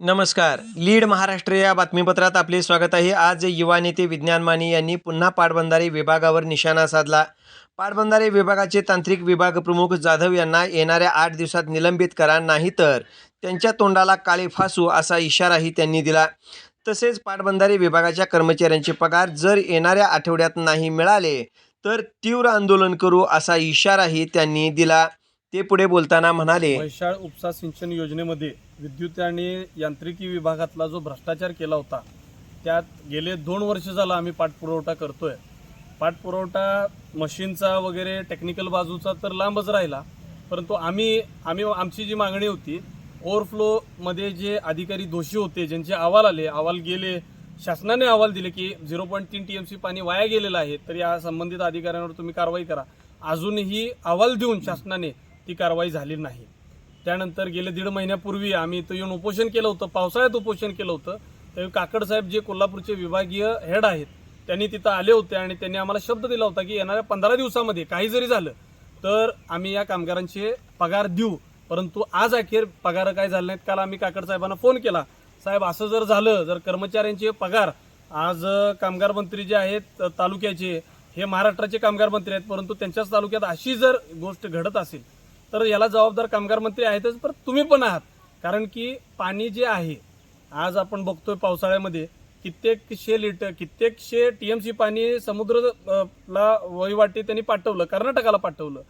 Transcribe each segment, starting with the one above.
नमस्कार. लीड महाराष्ट्र या बातमीपत्रात आपले स्वागत आहे. आज युवा नेते विज्ञान माने यांनी पुन्हा पाटबंधारे विभागावर निशाणा साधला. पाटबंधारे विभागाचे तांत्रिक विभाग प्रमुख जाधव यांना येणाऱ्या आठ दिवसात निलंबित करा नाहीतर त्यांच्या तोंडाला काळे फासू असा इशाराही त्यांनी दिला. तसेच पाटबंधारे विभागाच्या कर्मचाऱ्यांचे पगार जर येणाऱ्या आठवड्यात नाही मिळाले तर तीव्र आंदोलन करू असा इशाराही त्यांनी दिला. ते पुढे बोलताना म्हणाले वैशाळ उपसा सिंचन योजनेमध्ये विद्युत आणि यांत्रिकी विभागातला जो भ्रष्टाचार केला होता त्यात गेले दोन वर्ष झाला आम्ही पाठपुरवठा करतोय. पाठपुरवठा मशीनचा वगैरे टेक्निकल बाजूचा तर लांबच राहिला परंतु आम्ही आम्ही आमची जी मागणी होती ओव्हरफ्लोमध्ये जे अधिकारी दोषी होते ज्यांचे अहवाल आले अहवाल गेले शासनाने अहवाल दिले की झिरो पॉईंट तीन टी एम सी पाणी वाया गेलेलं आहे तर या संबंधित अधिकाऱ्यांवर तुम्ही कारवाई करा. अजूनही अहवाल देऊन शासनाने ती कारवाई झाली नाही. त्यानंतर गेले दीड महिन्यापूर्वी आम्ही इथं येऊन उपोषण केलं होतं पावसाळ्यात उपोषण केलं होतं. त्यावेळी काकड साहेब जे कोल्हापूरचे विभागीय हेड आहेत त्यांनी तिथं आले होते आणि त्यांनी आम्हाला शब्द दिला होता की येणाऱ्या पंधरा दिवसामध्ये काही जरी झालं तर आम्ही या कामगारांचे पगार देऊ. परंतु आज अखेर पगार काय झाले नाहीत काल आम्ही काकड साहेबांना फोन केला. साहेब असं जर झालं जर कर्मचाऱ्यांचे पगार आज कामगार मंत्री जे आहेत तालुक्याचे हे महाराष्ट्राचे कामगार मंत्री आहेत परंतु त्यांच्याच तालुक्यात अशी जर गोष्ट घडत असेल तर याला जबाबदार कामगार मंत्री आहेतच पण तुम्ही पण आहात. कारण की पाणी जे आहे आज आपण बघतोय पावसाळ्यामध्ये कित्येकशे लिटर कित्येकशे टीएमसी पाणी समुद्र ला वहिवाटी त्यांनी पाठवलं कर्नाटकाला पाठवलं.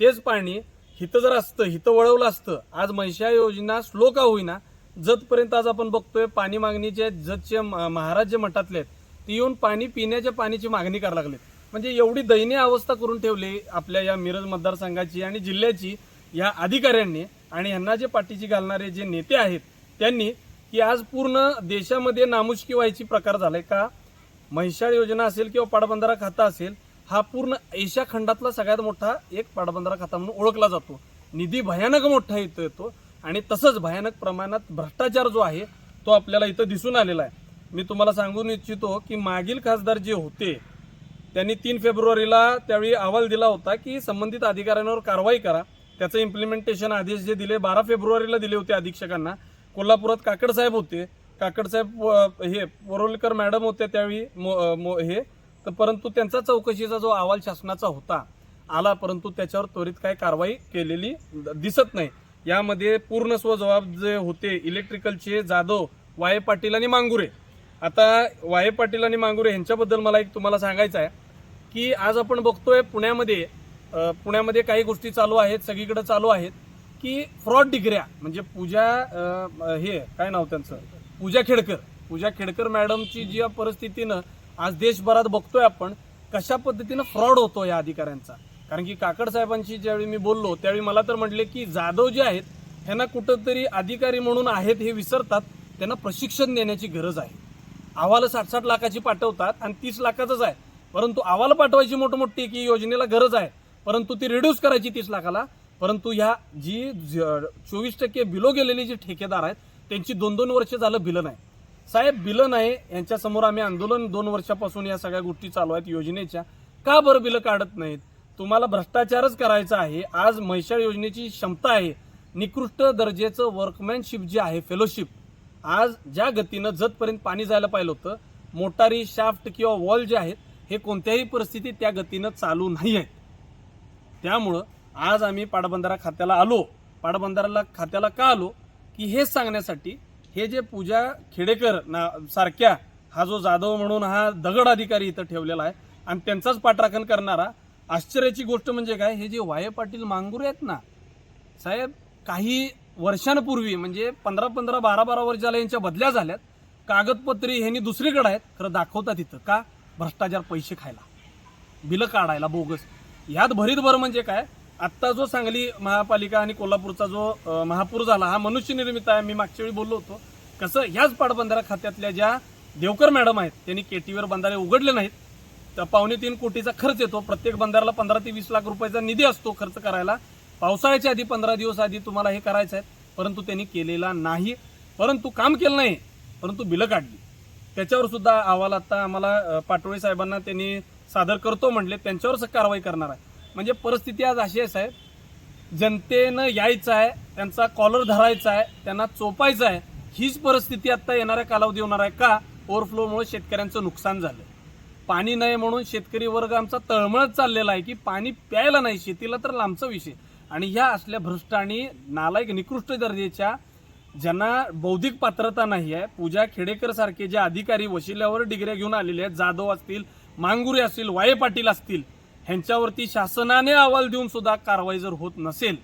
तेच पाणी हिथं जर असतं हिथं वळवलं असतं आज महिषा योजना स्लो का होईना जतपर्यंत आज आपण बघतोय पाणी मागणीचे जतचे म- महाराज जे मठातले आहेत ते येऊन पाणी पिण्याच्या पाण्याची मागणी करायला लागलेत. म्हणजे एवढी दयनीय अवस्था करून ठेवली आपल्या या मिरज मतदारसंघाची आणि जिल्ह्याची या अधिकाऱ्यांनी आणि यांना जे पाठीशी घालणारे जे नेते आहेत त्यांनी की आज पूर्ण देशामध्ये नामुष्की व्हायची प्रकार झालाय का? महिषाळ योजना असेल किंवा पाटबंधारा खाता असेल हा पूर्ण एशिया खंडातला सगळ्यात मोठा एक पाटबंधारा खाता म्हणून ओळखला जातो. निधी भयानक मोठा इथं येतो आणि तसंच भयानक प्रमाणात भ्रष्टाचार जो आहे तो आपल्याला इथं दिसून आलेला आहे. मी तुम्हाला सांगून इच्छितो की मागील खासदार जे होते त्यांनी तीन फेब्रुवारीला त्यावेळी अहवाल दिला होता की संबंधित अधिकाऱ्यांवर कारवाई करा. त्याचं इम्प्लिमेंटेशन आदेश जे दिले बारा फेब्रुवारीला दिले होते अधीक्षकांना. कोल्हापुरात काकड साहेब होते. काकडसाहेब हे वरोलकर मॅडम होते त्यावेळी मो- मो- हे. तर परंतु त्यांचा चौकशीचा जो अहवाल शासनाचा होता आला परंतु त्याच्यावर त्वरित काय कारवाई केलेली दिसत नाही. यामध्ये पूर्ण स्वजबाब जे होते इलेक्ट्रिकलचे जाधव वाये पाटील आणि मांगुरे. आता वाये पाटील आणि मांगुरे यांच्याबद्दल मला एक तुम्हाला सांगायचं आहे. की आज आपण बघतोय पुण्यामध्ये पुण्यामध्ये काही गोष्टी चालू आहेत सगळीकडे चालू आहेत की फ्रॉड डिग्र्या म्हणजे पूजा हे काय नाव त्यांचं? पूजा खेडकर. पूजा खेडकर मॅडमची जी परिस्थितीनं आज देशभरात बघतोय आपण कशा पद्धतीनं फ्रॉड होतो या अधिकाऱ्यांचा? कारण की काकड साहेबांशी ज्यावेळी मी बोललो त्यावेळी मला तर म्हटले की जाधव जे आहेत ह्यांना कुठंतरी अधिकारी म्हणून आहेत हे विसरतात त्यांना प्रशिक्षण देण्याची गरज आहे. अहवाल साठ साठ लाखाची पाठवतात आणि तीस लाखाचंच आहे. परंतु अहवाल पाठवायची मोठमोठी की योजनेला गरज आहे. परंतु ती रिड्यूस करायची तीस लाखाला. परंतु ह्या जी चोवीस टक्के बिलो गेलेली जी ठेकेदार आहेत त्यांची दोन दोन वर्ष झालं बिलं नाही. साहेब बिलं नाही. यांच्यासमोर आम्ही आंदोलन दोन वर्षापासून या सगळ्या गोष्टी चालू आहेत योजनेच्या. का बरं बिलं काढत नाहीत? तुम्हाला भ्रष्टाचारच करायचा आहे. आज म्हैशाळ योजनेची क्षमता आहे. निकृष्ट दर्जेचं वर्कमॅनशिप जे आहे फेलोशिप आज ज्या गतीनं जतपर्यंत पाणी जायला पाहिलं होतं मोटारी शाफ्ट किंवा वॉल जे आहेत हे कोणत्याही परिस्थितीत त्या गतीनं चालू नाही आहेत. त्यामुळं आज आम्ही पाटबंधारा खात्याला आलो. पाटबंधाराला खात्याला का आलो? की हे सांगण्यासाठी हे जे पूजा खेडेकर ना सारख्या हा जो जाधव म्हणून हा दगड अधिकारी इथं ठेवलेला आहे आणि त्यांचाच पाठराखण करणारा आश्चर्याची गोष्ट म्हणजे काय? हे जे वाय पाटील मांगुरे आहेत ना साहेब काही वर्षांपूर्वी म्हणजे पंधरा पंधरा बारा बारा वर्षाला यांच्या बदल्या झाल्यात कागदपत्री ह्यांनी दुसरीकडे आहेत खरं दाखवतात इथं. का? भ्रष्टाचार पैसे खायला. बिलं काढायला बोगस. यात भरीत भर म्हणजे काय? आत्ता जो सांगली महापालिका आणि कोल्हापूरचा जो महापूर झाला हा मनुष्य निर्मित आहे. मी मागच्या वेळी बोललो होतो. कसं ह्याच पाटबंधारा खात्यातल्या ज्या देवकर मॅडम आहेत त्यांनी केटीवर बंधारे उघडले नाहीत. तर पावणे तीन कोटीचा खर्च येतो. प्रत्येक बंधाऱ्याला पंधरा ते वीस लाख रुपयाचा निधी असतो खर्च करायला. पावसाळ्याच्या आधी पंधरा दिवस आधी तुम्हाला हे करायचं आहे. परंतु त्यांनी केलेला नाही. परंतु काम केलं नाही. परंतु बिलं काढली. त्याच्यावर सुद्धा अहवाल आता आम्हाला पाटोळे साहेबांना त्यांनी सादर करतो म्हटले त्यांच्यावरच कारवाई करणार आहे. म्हणजे परिस्थिती आज अशी आहे साहेब जनतेनं यायचं आहे त्यांचा कॉलर धरायचा आहे त्यांना चोपायचं आहे हीच परिस्थिती आता येणाऱ्या कालावधी होणार आहे का? ओव्हरफ्लोमुळे शेतकऱ्यांचं नुकसान झालं. पाणी नाही म्हणून शेतकरी वर्ग आमचा तळमळत चाललेला आहे की पाणी प्यायला नाही शेतीला तर लांबचा विषय. आणि ह्या असल्या भ्रष्ट आणि नालायक निकृष्ट दर्जेच्या ज्यांना बौद्धिक पात्रता नाही आहे पूजा खेडेकर सारखे जे अधिकारी वशिल्यावर डिग्र्या घेऊन आलेले आहेत जाधव असतील मांगुरे असतील वाये पाटील असतील ह्यांच्यावरती शासनाने अहवाल देऊन सुद्धा कारवाई जर होत नसेल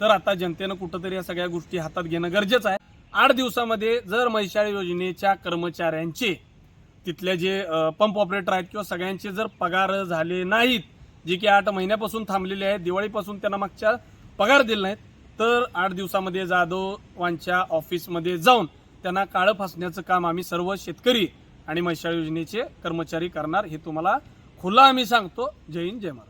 तर आता जनतेनं कुठंतरी या सगळ्या गोष्टी हातात घेणं गरजेचं आहे. आठ दिवसामध्ये जर मैशाळ योजनेच्या कर्मचाऱ्यांचे तिथले जे पंप ऑपरेटर आहेत किंवा सगळ्यांचे जर पगार झाले नाहीत जे की आठ महिन्यापासून थांबलेले आहेत दिवाळीपासून त्यांना मागच्या पगार दिले नाहीत तर आठ दिवसामध्ये जाधवांच्या ऑफिसमध्ये जाऊन त्यांना काळं फासण्याचं काम आम्ही सर्व शेतकरी आणि मशाळ योजनेचे कर्मचारी करणार हे तुम्हाला खुला आम्ही सांगतो. जय हिंद जय महाराष्ट्र.